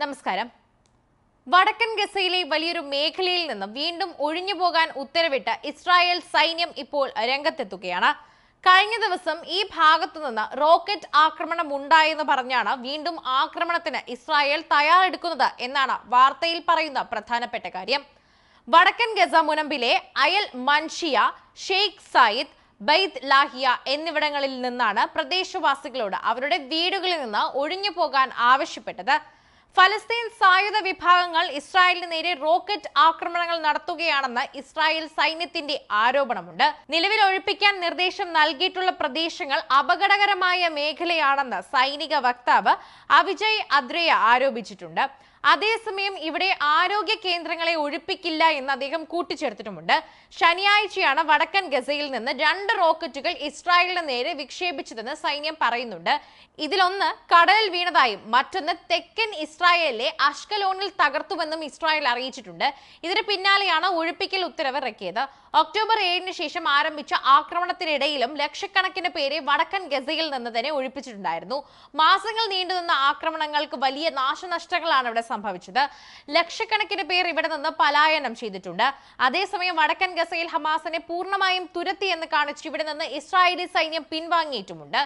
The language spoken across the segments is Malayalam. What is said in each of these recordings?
നമസ്കാരം. വടക്കൻ ഗസയിലെ വലിയൊരു മേഖലയിൽ നിന്ന് വീണ്ടും ഒഴിഞ്ഞു പോകാൻ ഉത്തരവിട്ട ഇസ്രായേൽ സൈന്യം ഇപ്പോൾ രംഗത്തെത്തുകയാണ്. കഴിഞ്ഞ ദിവസം ഈ ഭാഗത്തു നിന്ന് റോക്കറ്റ് ആക്രമണം ഉണ്ടായെന്ന് പറഞ്ഞാണ് വീണ്ടും ആക്രമണത്തിന് ഇസ്രായേൽ തയ്യാറെടുക്കുന്നത് എന്നാണ് വാർത്തയിൽ പറയുന്ന പ്രധാനപ്പെട്ട കാര്യം. വടക്കൻ ഗസ മുനമ്പിലെ അയൽ മൻഷിയ ഷെയ്ഖ് സായിദ് ബൈദ് ലാഹിയ എന്നിവിടങ്ങളിൽ നിന്നാണ് പ്രദേശവാസികളോട് അവരുടെ വീടുകളിൽ നിന്ന് ഒഴിഞ്ഞു പോകാൻ ആവശ്യപ്പെട്ടത്. ഫലസ്തീൻ സായുധ വിഭാഗങ്ങൾ ഇസ്രായേലിന് നേരെ റോക്കറ്റ് ആക്രമണങ്ങൾ നടത്തുകയാണെന്ന് ഇസ്രായേൽ സൈന്യത്തിന്റെ ആരോപണമുണ്ട്. നിലവിൽ ഒഴിപ്പിക്കാൻ നിർദ്ദേശം നൽകിയിട്ടുള്ള പ്രദേശങ്ങൾ അപകടകരമായ മേഖലയാണെന്ന് സൈനിക വക്താവ് അവിജയ് അദ്രയ ആരോപിച്ചിട്ടുണ്ട്. അതേസമയം ഇവിടെ ആരോഗ്യ കേന്ദ്രങ്ങളെ ഒഴിപ്പിക്കില്ല എന്ന് അദ്ദേഹം കൂട്ടിച്ചേർത്തിട്ടുമുണ്ട്. ശനിയാഴ്ചയാണ് വടക്കൻ ഗസയിൽ നിന്ന് രണ്ട് റോക്കറ്റുകൾ ഇസ്രായേലിന് നേരെ വിക്ഷേപിച്ചതെന്ന് സൈന്യം പറയുന്നുണ്ട്. ഇതിലൊന്ന് കടലിൽ വീണതായും മറ്റൊന്ന് തെക്കൻ ഇസ്രായേലിലെ അഷ്കലോണിൽ തകർത്തുവെന്നും ഇസ്രായേൽ അറിയിച്ചിട്ടുണ്ട്. ഇതിന് പിന്നാലെയാണ് ഒഴിപ്പിക്കൽ ഉത്തരവ് ഇറക്കിയത്. ഒക്ടോബർ ഏഴിന് ശേഷം ആരംഭിച്ച ആക്രമണത്തിനിടയിലും ലക്ഷക്കണക്കിന് പേരെ വടക്കൻ ഗസയിൽ നിന്ന് തന്നെ ഒഴിപ്പിച്ചിട്ടുണ്ടായിരുന്നു. മാസങ്ങൾ നീണ്ടുനിന്ന ആക്രമണങ്ങൾക്ക് വലിയ നാശനഷ്ടങ്ങളാണ് ഇവിടെ സംഭവിച്ചത്. ലക്ഷക്കണക്കിന് പേർ ഇവിടെ നിന്ന് പലായനം ചെയ്തിട്ടുണ്ട്. അതേസമയം വടക്കൻ ഗസയിൽ ഹമാസിനെ പൂർണമായും തുരത്തി എന്ന് കാണിച്ച് ഇവിടെ നിന്ന് ഇസ്രായേലി സൈന്യം പിൻവാങ്ങിയിട്ടുമുണ്ട്.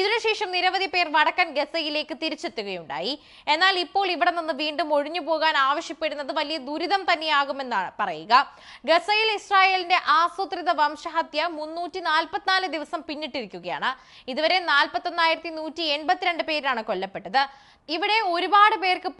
ഇതിനുശേഷം നിരവധി പേർ വടക്കൻ ഗസയിലേക്ക് തിരിച്ചെത്തുകയുണ്ടായി. എന്നാൽ ഇപ്പോൾ ഇവിടെ നിന്ന് വീണ്ടും ഒഴിഞ്ഞു പോകാൻ ആവശ്യപ്പെടുന്നത് വലിയ ദുരിതം തന്നെയാകുമെന്നാണ് പറയുക. ഗസയിൽ ഇസ്രായേലിന്റെ ആസൂത്രിത വംശഹത്യ മുന്നൂറ്റി നാൽപ്പത്തിനാല് ദിവസം പിന്നിട്ടിരിക്കുകയാണ്. ഇതുവരെ നാൽപ്പത്തൊന്നായിരത്തി നൂറ്റി എൺപത്തിരണ്ട് പേരാണ് കൊല്ലപ്പെട്ടത്. ഇവിടെ ഒരുപാട് പേർക്ക്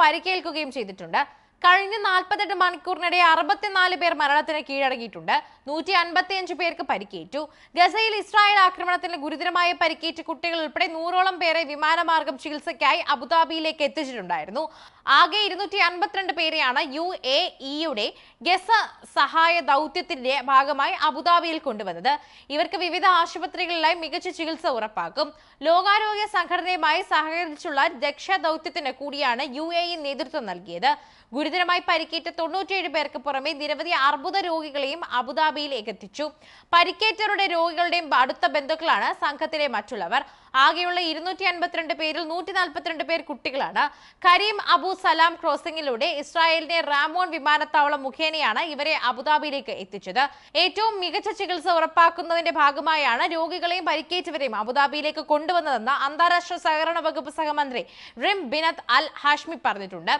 പരിക്കേൽക്കുകയും ചെയ്തിട്ടുണ്ട്. കഴിഞ്ഞ നാൽപ്പത്തെട്ട് മണിക്കൂറിനിടെ അറുപത്തിനാല് പേർ മരണത്തിന് കീഴടങ്ങിയിട്ടുണ്ട്. നൂറ്റി അൻപത്തിയഞ്ച് പേർക്ക് പരിക്കേറ്റു. ഗസയിൽ ഇസ്രായേൽ ആക്രമണത്തിന് ഗുരുതരമായ പരിക്കേറ്റ കുട്ടികൾ ഉൾപ്പെടെ നൂറോളം പേരെ വിമാനമാർഗം ചികിത്സയ്ക്കായി അബുദാബിയിലേക്ക് എത്തിച്ചിട്ടുണ്ടായിരുന്നു. ആകെ ഇരുന്നൂറ്റി അൻപത്തിരണ്ട് പേരെയാണ് യു എ ഇയുടെ ഗസ സഹായ ദൗത്യത്തിന്റെ ഭാഗമായി അബുദാബിയിൽ കൊണ്ടുവന്നത്. ഇവർക്ക് വിവിധ ആശുപത്രികളിലായി മികച്ച ചികിത്സ ഉറപ്പാക്കും. ലോകാരോഗ്യ സംഘടനയുമായി സഹകരിച്ചുള്ള രക്ഷാദൗത്യത്തിന് കൂടിയാണ് യു എ ഇ നേതൃത്വം നൽകിയത്. ഗുരുതരമായി പരിക്കേറ്റ തൊണ്ണൂറ്റിയേഴ് പേർക്ക് പുറമെ നിരവധി അർബുദ രോഗികളെയും അബുദാബിയിലേക്ക് എത്തിച്ചു. പരിക്കേറ്റവരുടെ രോഗികളുടെയും അടുത്ത ബന്ധുക്കളാണ് സംഘത്തിലെ മറ്റുള്ളവർ. ആകെയുള്ള ഇരുന്നൂറ്റി അൻപത്തിരണ്ട് പേരിൽ നൂറ്റി നാൽപ്പത്തിരണ്ട് പേർ കുട്ടികളാണ്. കരീം അബു സലാം ക്രോസിംഗിലൂടെ ഇസ്രായേലിന്റെ റാമോൺ വിമാനത്താവളം മുഖേനയാണ് ഇവരെ അബുദാബിയിലേക്ക് എത്തിച്ചത്. ഏറ്റവും മികച്ച ചികിത്സ ഉറപ്പാക്കുന്നതിന്റെ ഭാഗമായാണ് രോഗികളെയും പരിക്കേറ്റവരെയും അബുദാബിയിലേക്ക് കൊണ്ടുവന്നതെന്ന് അന്താരാഷ്ട്ര സഹകരണ വകുപ്പ് സഹമന്ത്രി റിം ബിനത് അൽ ഹാഷ്മി പറഞ്ഞിട്ടുണ്ട്.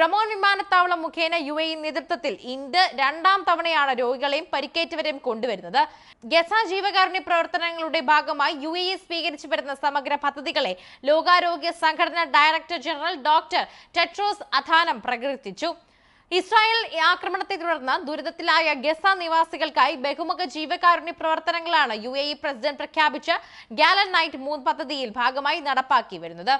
റമോൺ വിമാനത്താവളം മുഖേന യു എ നേതൃത്വത്തിൽ ഇന്ത് രണ്ടാം തവണയാണ് രോഗികളെയും പരിക്കേറ്റവരെയും കൊണ്ടുവരുന്നത്. ഗസ ജീവകാരുണ്യ പ്രവർത്തനങ്ങളുടെ ഭാഗമായി യു എ സ്വീകരിച്ചു വരുന്ന സമഗ്ര പദ്ധതികളെ ലോകാരോഗ്യ സംഘടന director general doctor Tedros Adhanom പ്രകീർത്തിച്ചു. ഇസ്രായേൽ ആക്രമണത്തെ തുടർന്ന് ദുരിതത്തിലായ ഗസ നിവാസികൾക്കായി ബഹുമുഖ ജീവകാരുണ്യ പ്രവർത്തനങ്ങളാണ് യു പ്രസിഡന്റ് പ്രഖ്യാപിച്ച ഗാലൻ നൈറ്റ് മൂന്ന് പദ്ധതിയിൽ ഭാഗമായി നടപ്പാക്കി വരുന്നത്.